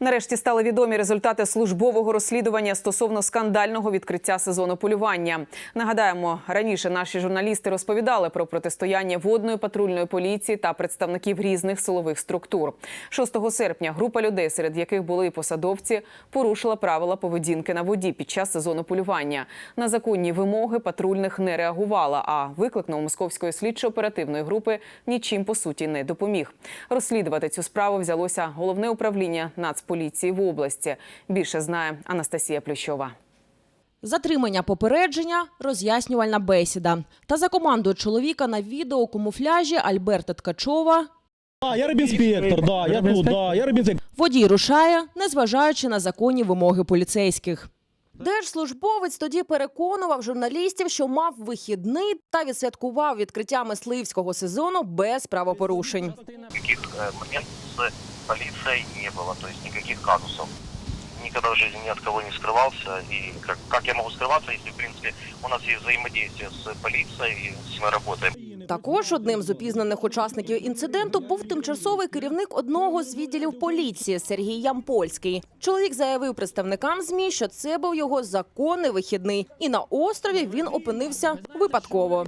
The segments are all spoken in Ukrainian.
Нарешті стали відомі результати службового розслідування стосовно скандального відкриття сезону полювання. Нагадаємо, раніше наші журналісти розповідали про протистояння водної патрульної поліції та представників різних силових структур. 6 серпня група людей, серед яких були і посадовці, порушила правила поведінки на воді під час сезону полювання. На законні вимоги патрульних не реагувала. А виклик новомосковської слідчо-оперативної групи нічим по суті не допоміг. Розслідувати цю справу взялося головне управління Нацполіції в області. Більше знає Анастасія Плющова. Затримання попередження, роз'яснювальна бесіда. Та за командою чоловіка на відео камуфляжі Альберта Ткачова Да, я рибінспектор, да, я тут, да, я рибінспектор. водій рушає, незважаючи на законні вимоги поліцейських. Держслужбовець тоді переконував журналістів, що мав вихідний та відсвяткував відкриття мисливського сезону без правопорушень. Никаких э, моментов с полицией не было, то есть никаких казусов. Никогда в жизни ни от кого не скрывался. И как, как я могу скрываться, если, в принципе, у нас есть взаимодействие с полицией, и с мы работаем. Також одним з упізнаних учасників інциденту був тимчасовий керівник одного з відділів поліції Сергій Ямпольський. Чоловік заявив представникам змі, що це був його законний вихідний, і на острові він опинився випадково.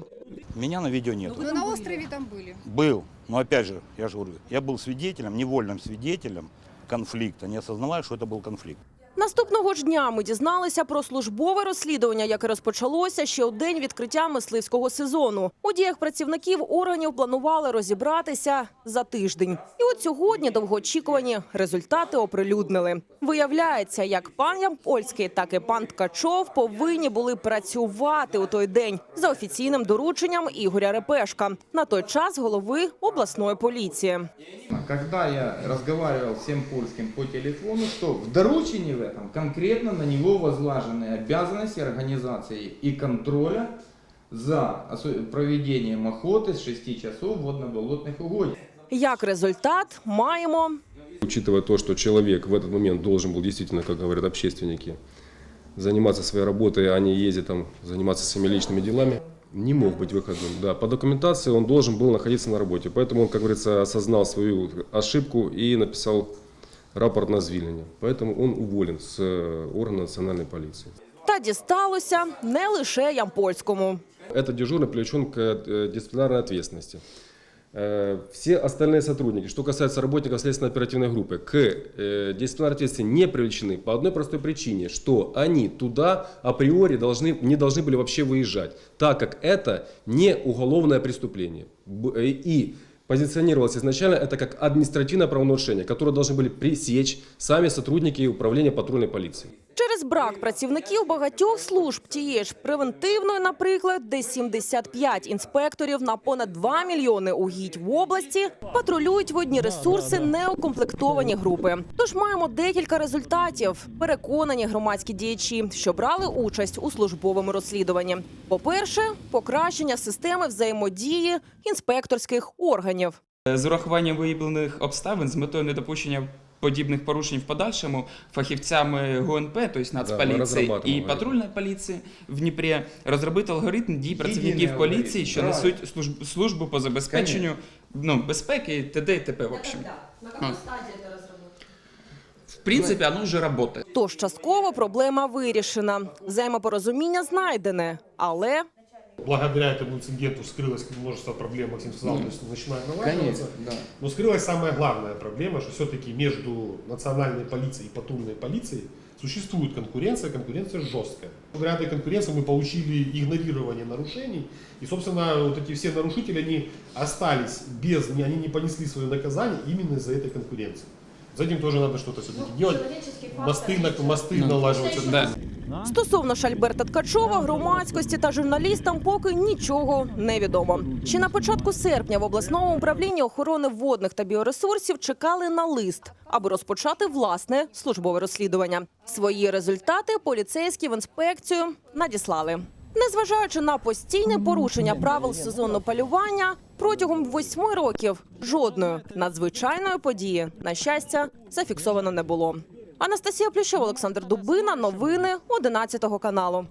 Меня на видео нет. Но на острове там были. Был, но опять же, я же говорю, я был свидетелем, невольным свидетелем конфликта, не осознавая, что это был конфликт. Наступного ж дня ми дізналися про службове розслідування, яке розпочалося ще у день відкриття мисливського сезону. У діях працівників органів планували розібратися за тиждень. І от сьогодні довгоочікувані результати оприлюднили. Виявляється, як пан Ямпольський, так і пан Ткачов повинні були працювати у той день за офіційним дорученням Ігоря Репешка, на той час голови обласної поліції. Когда я разговаривал с всем польским по телефону, что в доручении в этом конкретно на него возложены обязанности организации и контроля за осо- проведением охоты с 6 часов водно-болотных угодий. Як результат, маємо Учитывая то, что человек в этот момент должен был действительно, как говорят общественники, заниматься своей работой, а не ездить там, заниматься своими личными делами, не мог быть выходным. Да, по документации он должен был находиться на работе. Поэтому он, как говорится, осознал свою ошибку и написал рапорт на звільнення. Поэтому он уволен с э, органа национальной полиции. та дісталося не лише Ямпольському. Этот дежурный привлечен к э, дисциплинарной ответственности. Все остальные сотрудники, что касается работников следственно-оперативной группы, к дисциплинарной ответственности не привлечены по одной простой причине, что они туда априори должны, не должны были вообще выезжать, так как это не уголовное преступление. Э, И позиционировалось изначально это как административное правонарушение, которое должны были пресечь сами сотрудники управления патрульной полиции. Через брак працівників багатьох служб тієї ж превентивної, наприклад, де 75 інспекторів на понад 2 мільйони угідь в області патрулюють водні ресурси неукомплектовані групи. Тож маємо декілька результатів. Переконані громадські діячі, що брали участь у службовому розслідуванні. По-перше, покращення системи взаємодії інспекторських органів. З урахуванням виявлених обставин з метою недопущення подібних порушень в подальшому фахівцями ГУНП, тобто Нацполіції розробляємо і патрульної поліції в Дніпрі розробити алгоритм дій працівників поліції, що правильно. несуть служб, службу по забезпеченню ну, безпеки, т.д. і т.п. В общем. А. В принципі, оно вже працює. Тож частково проблема вирішена. Взаємопорозуміння знайдене, але Благодаря этому инциденту вскрылось множество проблем, Максим сказал, то есть начинает налаживаться. да. Но вскрылась самая главная проблема, что все-таки между национальной полицией и патрульной полицией существует конкуренция, конкуренция жесткая. Благодаря этой конкуренции мы получили игнорирование нарушений, и, собственно, вот эти все нарушители, они остались без, они не понесли свое наказание именно из-за этой конкуренции. За этим тоже надо что-то все-таки делать. Мосты, на- мосты налаживаются. Да. Стосовно ж Альберта Ткачова, громадськості та журналістам поки нічого не відомо. Ще на початку серпня в обласному управлінні охорони водних та біоресурсів чекали на лист, аби розпочати власне службове розслідування. Свої результати поліцейські в інспекцію надіслали. Незважаючи на постійне порушення правил сезонного полювання, протягом восьми років жодної надзвичайної події, на щастя, зафіксовано не було. Анастасія Плющова, Олександр Дубина. Новини 11 каналу.